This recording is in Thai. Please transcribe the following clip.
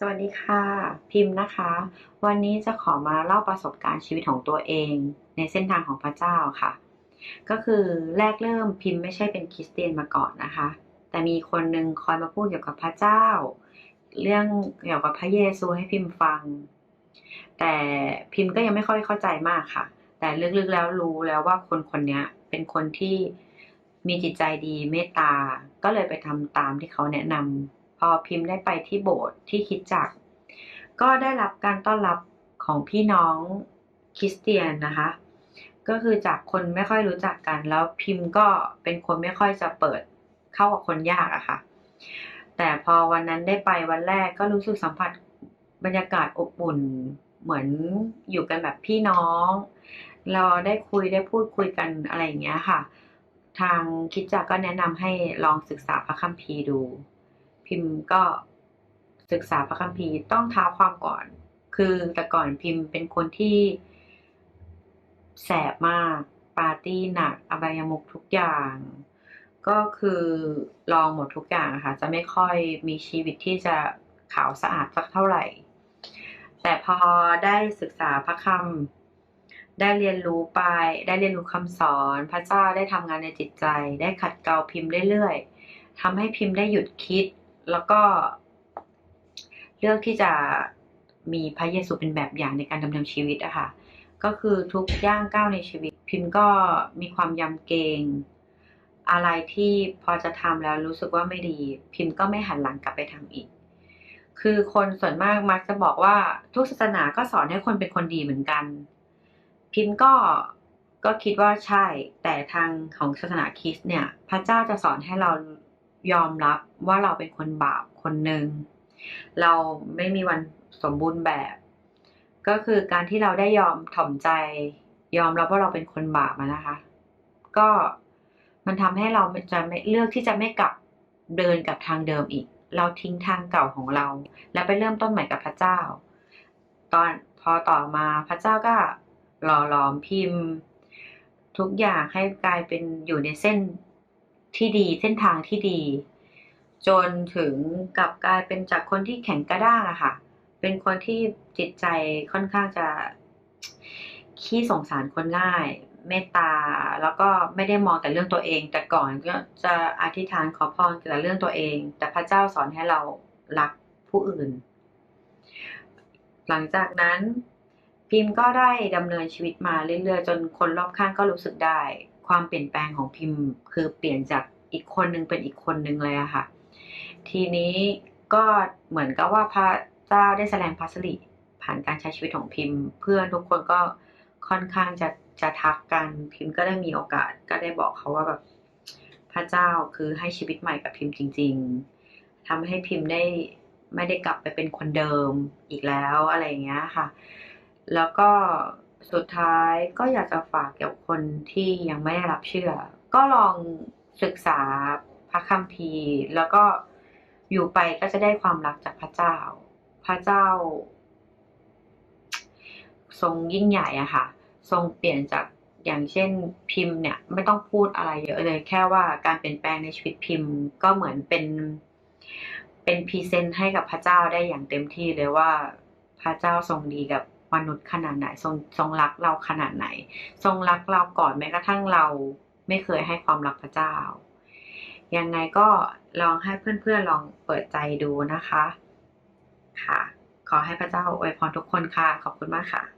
สวัสดีค่ะ พิมพ์นะคะ วันนี้จะขอมาเล่าประสบการณ์ชีวิตของตัวเอง ในเส้นทางของพระเจ้าค่ะ ก็คือแรกเริ่มพิมพ์ไม่ใช่เป็นคริสเตียนมาก่อนนะคะ แต่มีคนหนึ่งคอยมาพูดเกี่ยวกับพระเจ้า เรื่องเกี่ยวกับพระเยซูให้พิมพ์ฟัง แต่พิมพ์ก็ยังไม่ค่อยเข้าใจมากค่ะ แต่ลึกๆแล้วรู้แล้วว่าคนคนนี้เป็นคนที่มีจิตใจดีเมตตา ก็เลยไปทำตามที่เขาแนะนำ พอพิมพ์ได้ไปที่โบสถ์ที่คิดจัก ก็ได้รับการต้อนรับของพี่น้องคริสเตียนนะคะ ก็คือจากคนไม่ค่อยรู้จักกัน แล้วพิมพ์ก็เป็นคนไม่ค่อยจะเปิดเข้ากับคนยากอะค่ะ แต่พอวันนั้นได้ไปวันแรกก็รู้สึกสัมผัสบรรยากาศอบอุ่นเหมือนอยู่กันแบบพี่น้อง เราได้คุยได้พูดคุยกันอะไรอย่างเงี้ยค่ะ ทางคิดจักก็แนะนำให้ลองศึกษาพระคัมภีร์ดู พิมพ์ก็ศึกษาพระคัมภีร์ต้องท้าความก่อน คือแต่ก่อนพิมพ์เป็นคนที่แสบมาก ปาร์ตี้หนัก อบายมุขทุกอย่าง ก็คือลองหมดทุกอย่างค่ะ จะไม่ค่อยมีชีวิตที่จะขาวสะอาดสักเท่าไหร่ แต่พอได้ศึกษาพระคำได้เรียนรู้ไป ได้เรียนรู้คำสอน พระเจ้าได้ทำงานในจิตใจ ได้ขัดเกลาพิมพ์เรื่อยๆทำให้พิมพ์ได้หยุดคิด แล้วก็ เลือกที่จะมีพระเยซูเป็นแบบอย่างในการดำเนินชีวิตอะค่ะ ก็คือทุกย่างก้าวในชีวิต พิมพ์ก็มีความยำเกรงอะไรที่พอจะทำแล้วรู้สึกว่าไม่ดี พิมพ์ก็ไม่หันหลังกลับไปทำอีก คือคนส่วนมากมักจะบอกว่าทุกศาสนาก็สอนให้คนเป็นคนดีเหมือนกัน พิมพ์ก็ก็คิดว่าใช่ แต่ทางของศาสนาคริสต์เนี่ย พระเจ้าจะสอนให้เรา ยอมรับว่าเราเป็นคนบาปคนหนึ่ง เราไม่มีวันสมบูรณ์แบบ ก็คือการที่เราได้ยอมถ่อมใจ ยอมรับว่าเราเป็นคนบาปนะคะ ก็มันทำให้เราจะไม่เลือกที่จะไม่กลับเดินกับทางเดิมอีก เราทิ้งทางเก่าของเรา แล้วไปเริ่มต้นใหม่กับพระเจ้า ตอนพอต่อมาพระเจ้าก็หล่อหลอมพิมพ์ ทุกอย่างให้กลายเป็นอยู่ในเส้น ที่ดีเส้นทางที่ดี จนถึงกลับกลายเป็นจากคนที่แข็งกระด้างอะค่ะ เป็นคนที่จิตใจค่อนข้างจะขี้สงสารคนง่ายเมตตาแล้วก็ไม่ได้มองแต่เรื่องตัวเอง แต่ก่อนก็จะอธิษฐานขอพรแต่เรื่องตัวเอง แต่พระเจ้าสอนให้เรารักผู้อื่น หลังจากนั้นพิมพ์ก็ได้ดำเนินชีวิตมาเรื่อยๆ จนคนรอบข้างก็รู้สึกได้ ความเปลี่ยนแปลงของพิมพ์ คือเปลี่ยนจากอีกคนนึงเป็นอีกคนนึงเลยอะค่ะ ทีนี้ก็เหมือนกับว่าพระเจ้าได้แสดงพระสิริผ่านการใช้ชีวิตของพิมพ์ เพื่อนทุกคนก็ค่อนข้างจะจะทักกันพิมพ์ก็ได้มีโอกาสก็ได้บอกเขาว่าแบบพระเจ้าคือให้ชีวิตใหม่กับพิมพ์จริง ๆทำให้พิมพ์ได้ไม่ได้กลับไปเป็นคนเดิมอีกแล้วอะไรอย่างเงี้ยค่ะ แล้วก็ สุดท้ายก็อยากจะฝากเกี่ยวกับคนที่ยังไม่ได้รับเชื่อ ก็ลองศึกษาพระคัมภีร์ แล้วก็อยู่ไปก็จะได้ความรักจากพระเจ้า พระเจ้า ทรงยิ่งใหญ่อะค่ะ ทรงเปลี่ยนจากอย่างเช่นพิมพ์เนี่ย ไม่ต้องพูดอะไรเยอะเลย แค่ว่าการเปลี่ยนแปลงในชีวิตพิมพ์ ก็เหมือนเป็น เป็นพรีเซนต์ให้กับพระเจ้าได้อย่างเต็มที่เลยว่าพระเจ้าทรงดีกับ มนุษย์ขนาดไหนทรงทรงรักเราขนาดไหน ทรงรักเราก่อนแม้กระทั่งเราไม่เคยให้ความรักพระเจ้า ยังไงก็ลองให้เพื่อนๆลองเปิดใจดูนะคะ ค่ะ ขอให้พระเจ้าอวยพรทุกคนค่ะ ขอบคุณมากค่ะ